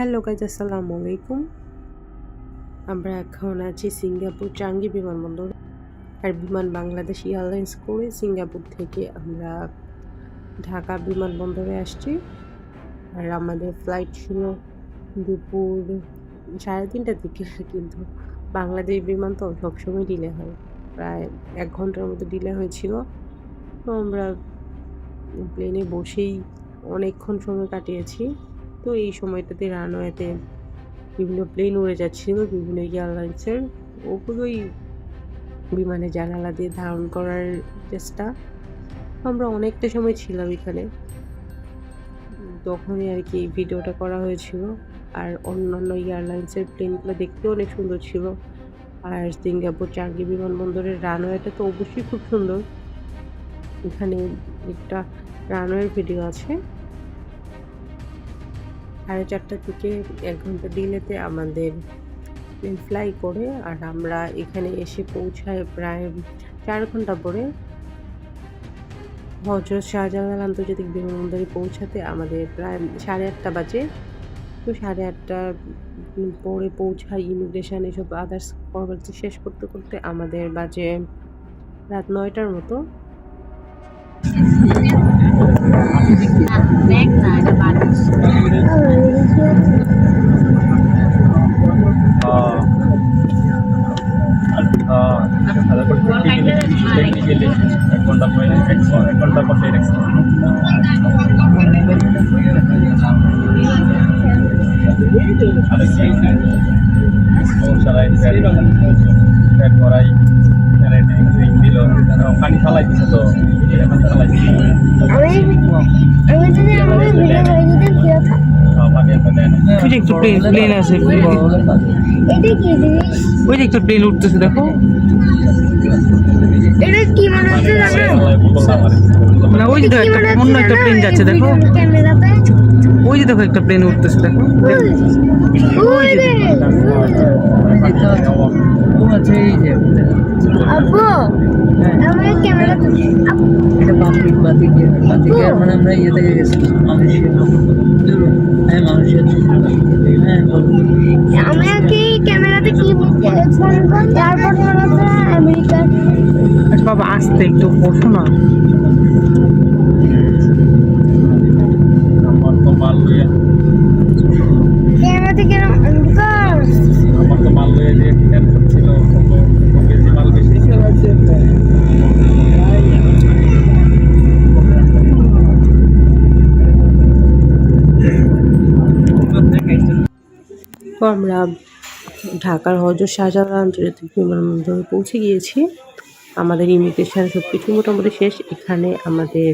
Hello guys আসসালামু আলাইকুম। আমরা এখন আছি সিঙ্গাপুর চাঙ্গি বিমানবন্দর আর বিমান বাংলাদেশ এয়ারলাইন্স করে সিঙ্গাপুর থেকে আমরা ঢাকা বিমানবন্দরে আসছি। আর আমাদের ফ্লাইট ছিল দুপুর সাড়ে তিনটার দিকে, কিন্তু বাংলাদেশ বিমান তো সবসময় ডিলে হয়। প্রায় এক ঘণ্টার মতো ডিলে হয়েছিল। তো আমরা প্লেনে বসেই অনেকক্ষণ সময় কাটিয়েছি। তো এই সময়টাতে রানওয়েতে বিভিন্ন প্লেন উড়ে যাচ্ছিল, বিভিন্ন এয়ারলাইন্সের ওগুলোই বিমানে জানালা দিয়ে ধারণ করার চেষ্টা। আমরা অনেকটা সময় ছিলাম এখানে। তখনই আর কি ভিডিওটা করা হয়েছিল। আর অন্যান্য এয়ারলাইন্সের প্লেনগুলো দেখতেও অনেক সুন্দর ছিল। আর সিঙ্গাপুর চাঙ্গি বিমানবন্দরের রানওয়েটা তো অবশ্যই খুব সুন্দর। এখানে একটা রানওয়ের ভিডিও আছে। সাড়ে চারটা থেকে এক ঘণ্টা ডিলেতে আমাদের প্লেন ফ্লাই করে আর আমরা এখানে এসে পৌঁছায় প্রায় চার ঘণ্টা পরে হজরত শাহজালাল আন্তর্জাতিক বিমানবন্দরে পৌঁছাতে আমাদের প্রায় সাড়ে আটটা বাজে। তো সাড়ে আটটা পরে পৌঁছায় ইমিগ্রেশন এসব আদার্স ফর্মালিটি শেষ করতে করতে আমাদের বাজে রাত নয়টার মতো। এক ঘণ্টা পরে একশো এক ঘণ্টা পর একশো পেট ভরাই দিল পানি ফালাই যে একটা প্লেন প্লেন আছে এটা কি জিনিস? ওই যে একটা প্লেন উঠতেছে দেখো। এটা কি মনে হচ্ছে মানে ওই যে দেখো একটা অন্য একটা? প্লেন যাচ্ছে দেখো। ওই যে দেখো একটা প্লেন উঠতেছে দেখো। ওই রে আব্বু আমার এটা মানে আমরা ইয়ে থেকে গেছিলাম মানুষের হ্যাঁ মানুষের হ্যাঁ বলুন। আমরা কি ক্যামেরাতে কি তারপর মনে হচ্ছে আমেরিকার আচ্ছা বাবা আসতে একটু বসো না। আমার ঢাকার হজরত শাহজাহান আন্তর্জাতিক বিমানবন্দরে পৌঁছে গিয়েছি। আমাদের ইমিগ্রেশন সব কিছু মোটামুটি শেষ। এখানে আমাদের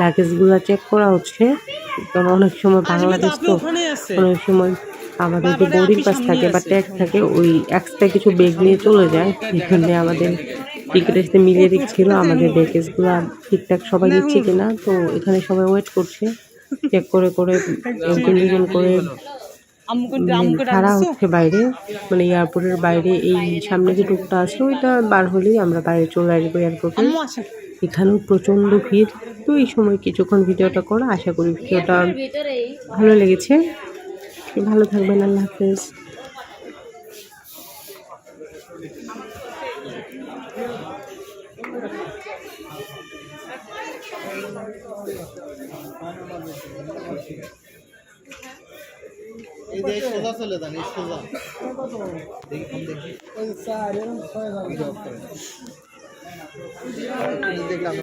লাগেজগুলো চেক করা হচ্ছে। কারণ অনেক সময় বাংলাদেশ তো অনেক সময় আমাদের যে বোর্ডিং পাস থাকে বা ট্যাক্স থাকে ওই এক্সট্রা কিছু বেগ নিয়ে চলে যায়। এখানে আমাদের টিকিটের সাথে মিলিয়ে দিচ্ছিল। আমাদের ব্যাগেজগুলো ঠিকঠাক সবাই দিচ্ছে কিনা তো এখানে সবাই ওয়েট করছে। চেক করে করে একজন দুজন করে ছাড়া হচ্ছে বাইরে মানে এয়ারপোর্টের বাইরে এই সামনে যে টুকটা আছে ওইটা বার হলেই আমরা বাইরে চলে আসব এয়ারপোর্টে এখানেও প্রচণ্ড ভিড়। তো এই সময় কিছুক্ষণ ভিডিওটা করা আশা করি ভিডিওটা ভালো লেগেছে। ভালো থাকবেন আল্লাহ হাফেজ। এই যে সোজা চলে যান এই সোজা। দেখি ফোন দেখি। দেখলাম।